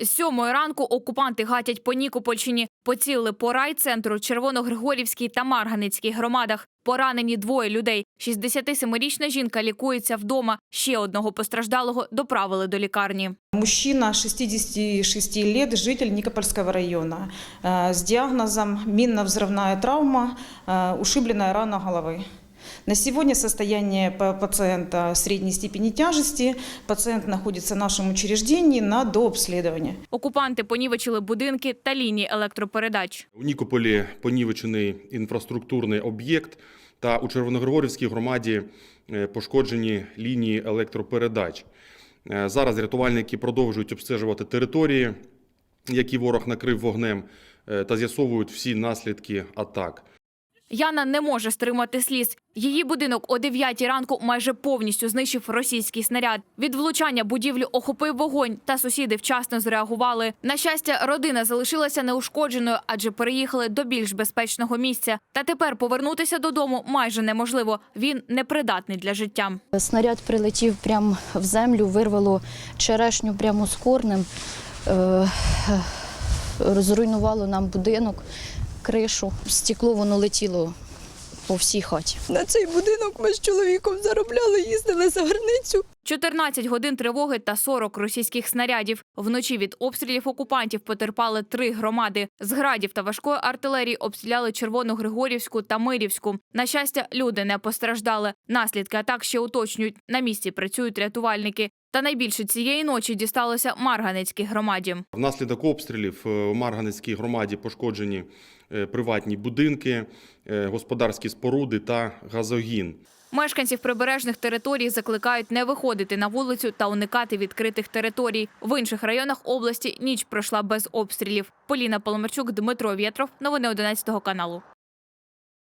З сьомої ранку окупанти гатять по Нікопольщині, поцілили по райцентру, Червоногригорівській та Марганицькій громадах. Поранені двоє людей. 67-річна жінка лікується вдома. Ще одного постраждалого доправили до лікарні. Мужчина 66 лет, житель Никопольского района, э, с диагнозом минно-взрывная травма, э, ушибленная рана головы. На сегодня состояние па- пациента средней степени тяжести. Пациент находится в нашем учреждении на дообследовании. Окупанти понівечили будинки та лінії електропередач. У Нікополі понівечений інфраструктурний об'єкт та у Червоногригорівській громаді е, пошкоджені лінії електропередач. Е, Зараз рятувальники продовжують обстежувати території, які ворог накрив вогнем, е, та з'ясовують всі наслідки атак. Яна не може стримати сліз. Її будинок о 9 ранку майже повністю знищив російський снаряд. Від влучання будівлю охопив вогонь, та сусіди вчасно зреагували. На щастя, родина залишилася неушкодженою, адже переїхали до більш безпечного місця. Та тепер повернутися додому майже неможливо. Він непридатний для життя. Снаряд прилетів прямо в землю, вирвало черешню прямо з корнем, е, е, зруйнувало нам будинок, кришу. Стекло воно летіло по всій хаті. На цей будинок ми з чоловіком заробляли, їздили за границю. 14 годин тривоги та 40 російських снарядів. Вночі від обстрілів окупантів потерпали три громади. З градів та важкої артилерії обстріляли Червону Григорівську та Мирівську. На щастя, люди не постраждали. Наслідки атак ще уточнюють. На місці працюють рятувальники. Та найбільше цієї ночі дісталося Марганецькій громаді. Внаслідок обстрілів е, у Марганецькій громаді пошкоджені е, приватні будинки, е, господарські споруди та газогін. Мешканців прибережних територій закликають не виходити на вулицю та уникати відкритих територій. В інших районах області ніч пройшла без обстрілів. Поліна Поломарчук, Дмитро Вєтров. Новини 11 каналу.